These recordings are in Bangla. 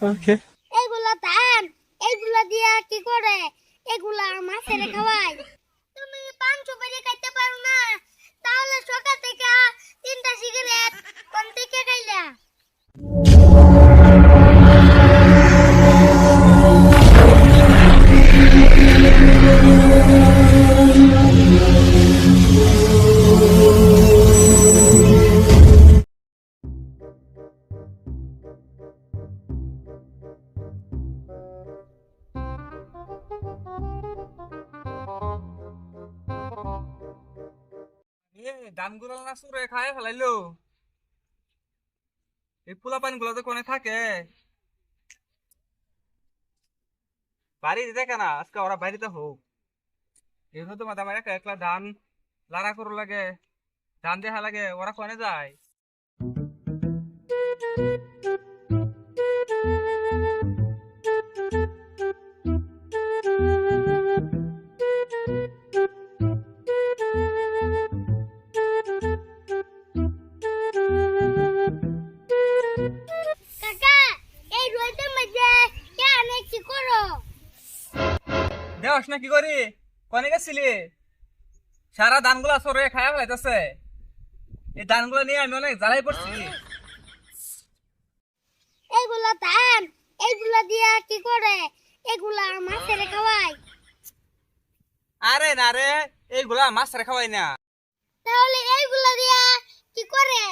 Okay. এগুলা ধান, এগুলা দিয়া কি করে? এগুলা মাছের খাওয়াই তুমি পান সুপারি খাইতে পারো না। তাহলে সকাল থেকে তিনটা সিগারেট কোন থেকে খাইলা। এ ধানগুলো না সুরে খায় ফেলাইলো। এই পোলা পানি গুলা তো কোনে থাকে? বাড়ি দেখে না, আজকে ওরা বাড়িতে হোক। এই তো মাথা আমার একা একলা ধান লাড়া করো লাগে ধান দেখা লাগে, ওরা কোনে যায়? দেওস না কি করি? কনে গেছিলি? সারা ধানগুলা সরে খায়া ফেলাইতেছে। এই ধানগুলো নিয়ে আমি অনেক জ্বালাই পড়ছি। এগুলা ধান দিয়া কি করে? এগুলা মাছের খাওয়াই। আরে না রে এইগুলা মাছ রে খাওয়াই না। তাহলে এইগুলা দিয়া কি করে?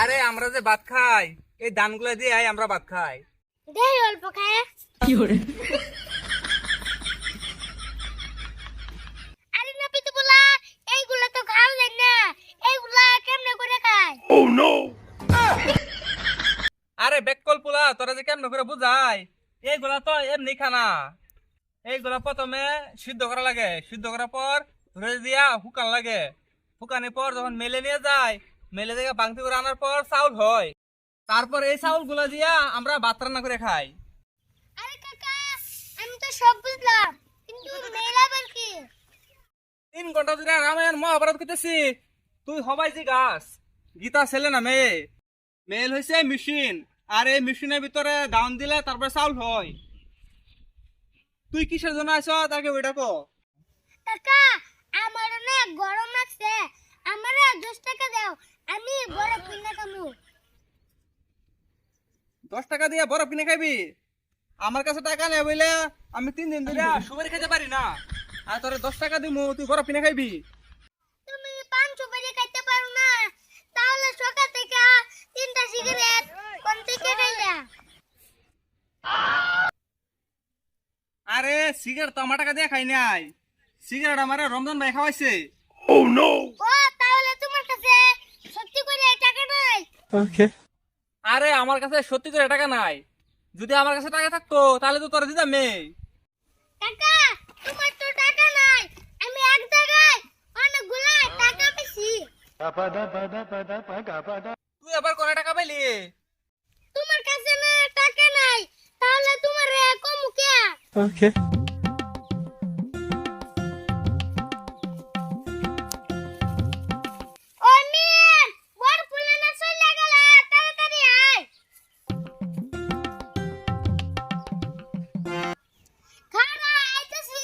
আরে আমরা যে ভাত খাই এই ধানগুলা দিয়ে আমরা ভাত খাই। দেই অল্প খায়। আরে না পিতু বলা এইগুলা তো খাওয়া যায় না এইগুলা কেমনে করে খায় আরে বেককল পোলা তোরা যে কেমন করে বুঝাই? এইগুলা তো এমনি খানা। এইগুলা প্রথমে সিদ্ধ করা লাগে। সিদ্ধ করার পর ধরে দিয়া শুকান লাগে। শুকানোর পর যখন মেলে নিয়ে যায় মেলে থেকে বাংতি করে আনার পর চাউল হয়। তারপর এই চাউলগুলা দিয়া আমরা ভাত রান্না করে খাই। আরে কাকা আমি তো সব বুঝলাম কিন্তু মেলাবার কি? তিন ঘণ্টা ধরে রামায়ণ মহাভারত করতেছি তুই হবাই যে গাছ গীতা ছেলে না মেয়ে? মেল হয়েছে মেশিন আর এই মেশিনের ভিতরে ডাউন দিলে তারপরে চাউল হয়। তুই কিসের জন্য আইছ তাকে ওইটা কো কাকা আমার অনেক গরম লাগছে। আমার দশ টাকা দাও। আমি বড় কিনে খামু দশ টাকা দিয়ে বরফ কিনে খাবি। আমার কাছে টাকা নেই বলে আমি তিন দিন ধরে সুপারি খেতে পারি না। আর তোরে দশ টাকা দিমু তুই বরফ কিনে খাইবি তুমি পান সুপারি খাইতে পারো না তাহলে সকাল থেকে তিনটা সিগারেট কোন থেকে খাইলা আরে সিগারেট তো আমার টাকা দিয়ে খাই নাই। সিগারেট আমার রমজান ভাই খাওয়াইছে। ও নো ও তাহলে তোমার কাছে সত্যি করে টাকা নাই? ওকে আরে আমার কাছে সত্যি করে টাকা নাই। যদি আমার কাছে টাকা থাকতো তাহলে তো তোরা দিতাম মেয়ে কাকা তোমার তো টাকা নাই। আমি এক জায়গায় অনেকগুলা টাকা পেয়েছি। তুই আবার কোন টাকা পেলি তোমার কাছে না টাকা নাই তাহলে তোমার কম কে ওকে ওই মেয়ে বড় ফুলে না চলে গেল তাড়াতাড়ি আয় খারা আইতাছি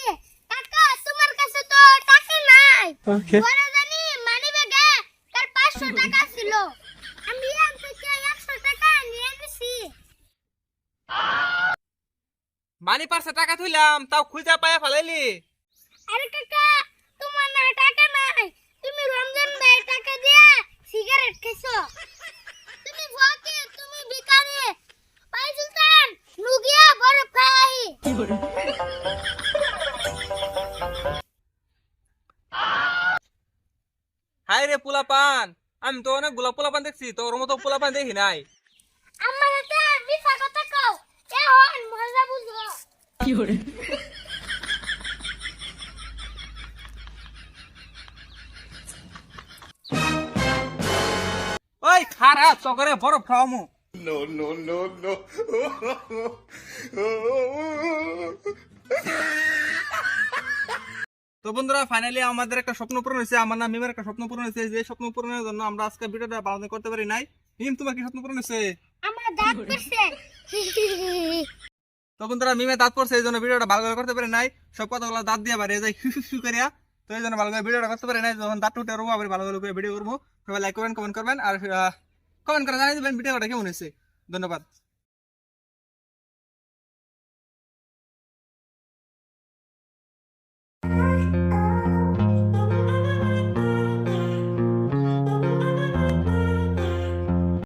কাকা তোমার কাছে তো টাকা নাই ওকে বড় জানি মানি ব্যাগে তার 500 টাকা ছিল আমি আম থেকে 100 টাকা নিয়ে নিছি মানি পার্সে টাকা থইলাম তাও খুঁজা পায়া ফেলাইলি। আরে কাকা তোমার না টাকা নাই। তুমি রমজান ভাই টাকা দিয়া সিগারেট খেছো। তুমি ভকে তুমি ভিখারি। ভাই সুলতান নুগিয়া বরফ খাই হাই রে পোলা পান আমি তো অনেক গোলাপ পোলা পান দেখছি তোর মতো পোলা পান দেখি নাই। ওই খারাপ চকরে বরফ খাওয়ামু No, no, no, no. তো বন্ধুরা ফাইনালি আমাদের একটা স্বপ্ন পূরণ হয়েছে আমার নাম মিমের একটা স্বপ্ন পূরণ হয়েছে যে স্বপ্ন পূরণের জন্য আমরা আজকে ভিডিওটা বানাতে করতে পারি নাই। মিম তোমার কি স্বপ্ন পূরণ হয়েছে? আমার আমার দাঁত পড়ছে। তো তারা মিমে দাঁত পড়ছে, এই জন্য ভিডিওটা ভালো করে করতে পারে নাই। সব কথাগুলো দাঁত দিয়ে পারে যাই শিশু করিয়া। তো এই জন্য ভালো করে ভিডিওটা করতে পারে নাই, যখন দাঁত টুটে রবো আবার ভালো করে ভিডিও করব। সবাই লাইক করবেন কমেন্ট করবেন, আর কমেন্ট করে জানিয়ে দেবেন ভিডিওটা কেমন হয়েছে। ধন্যবাদ।